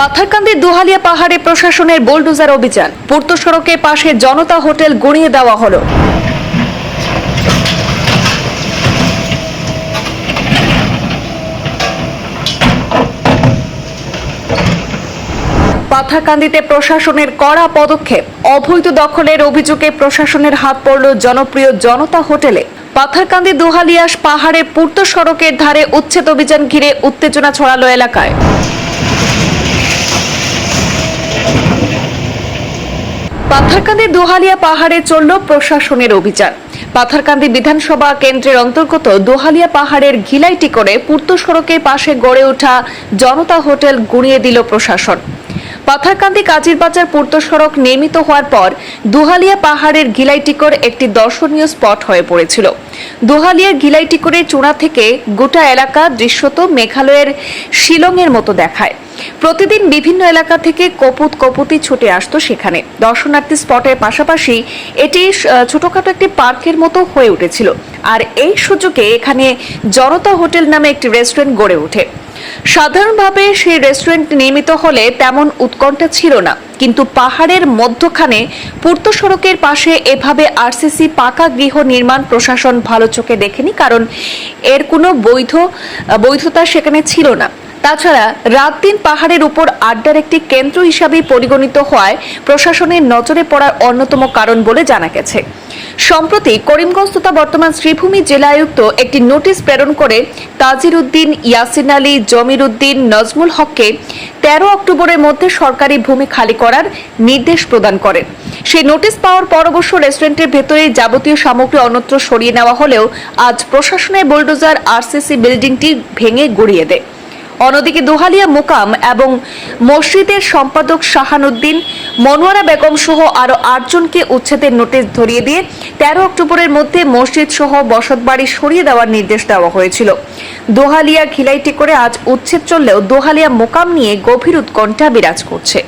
পাথারকান্দির দুহালিয়া পাহাড়ে প্রশাসনের বোলডোজার অভিযান। পূর্ত সড়কের পাশে জনতা হোটেল গুঁড়িয়ে দেওয়া হলো। পাথারকান্দিতে প্রশাসনের কড়া পদক্ষেপ। অবৈধ দখলের অভিযোগে প্রশাসনের হাত পড়ল জনপ্রিয় জনতা হোটেলে। পাথারকান্দি দুহালিয়াস পাহাড়ে পূর্ত সড়কের ধারে উচ্ছেদ অভিযান ঘিরে উত্তেজনা ছড়ালো এলাকায়। পাথারকান্দি দোহালিয়া পাহাড়ে চলল প্রশাসনের অভিযান। পাথারকান্দি বিধানসভা কেন্দ্রের অন্তর্গত দোহালিয়া পাহাড়ের ঘিলাইটি করে পূর্ত সড়কের পাশে গড়ে ওঠা জনতা হোটেল গুঁড়িয়ে দিল প্রশাসন। পাথারকান্দি কাজিরবাজার পূর্ত সড়ক নির্মিত হওয়ার পর দুহালিয়া পাহাড়ের গিলাইটিকর একটি দর্শনীয় স্পট হয়ে পড়েছিল। দুহালিয়ার গিলাইটিকরের চূড়া থেকে গোটা এলাকা দৃশ্যত মেঘালয়ের শিলংয়ের মতো দেখায়। প্রতিদিন বিভিন্ন এলাকা থেকে কপুত কপুতি ছুটে আসতো সেখানে। দর্শনার্থী স্পটের পাশাপাশি এটি ছোটখাটো একটি পার্কের মতো হয়ে উঠেছিল। আর এই সুযোগে এখানে জনতা হোটেল নামে একটি রেস্টুরেন্ট গড়ে ওঠে। সাধারণভাবে সেই রেস্টুরেন্ট নির্মিত হলে তেমন উৎকণ্ঠা ছিল না। কিন্তু পাহাড়ের মধ্যখানে পূর্ত সড়কের পাশে এভাবে আরসিসি পাকা গৃহ নির্মাণ প্রশাসন ভালো চোখে দেখেনি, কারণ এর কোনো বৈধ, বৈধতা সেখানে ছিল না। তাছাড়া রাত দিন পাহাড়ের উপর আড্ডার একটি কেন্দ্র হিসাবে পরিগণিত হওয়ায় প্রশাসনের নজরে পড়ার অন্যতম কারণ বলে জানা গেছে। সম্প্রতি করিমগঞ্জ তথা বর্তমান শ্রীভূমি জেলা আয়ুক্ত একটি নোটিশ প্রেরণ করে তাজির উদ্দিন, ইয়াসিন আলী, জমির উদ্দিন, নজমুল হককে তেরো অক্টোবরের মধ্যে সরকারি ভূমি খালি করার নির্দেশ প্রদান করেন। সেই নোটিশ পাওয়ার পর অবশ্য রেস্টুরেন্টের ভেতরে যাবতীয় সামগ্রী অন্যত্র সরিয়ে নেওয়া হলেও আজ প্রশাসনের বুলডোজার আরসিসি বিল্ডিংটি ভেঙে গুড়িয়ে দেয়। অন্যদিকে দোহালিয়া মোকাম এবং মসজিদের সম্পাদক শাহানুদ্দিন, মনোয়ারা বেগম সহ আরও আটজনকে উচ্ছেদের নোটিশ ধরিয়ে দিয়ে তেরো অক্টোবরের মধ্যে মসজিদ সহ বসতবাড়ি সরিয়ে দেওয়ার নির্দেশ দেওয়া হয়েছিল। দোহালিয়া খিলাইটি করে আজ উচ্ছেদ চললেও দোহালিয়া মোকাম নিয়ে গভীর উৎকণ্ঠা বিরাজ করছে।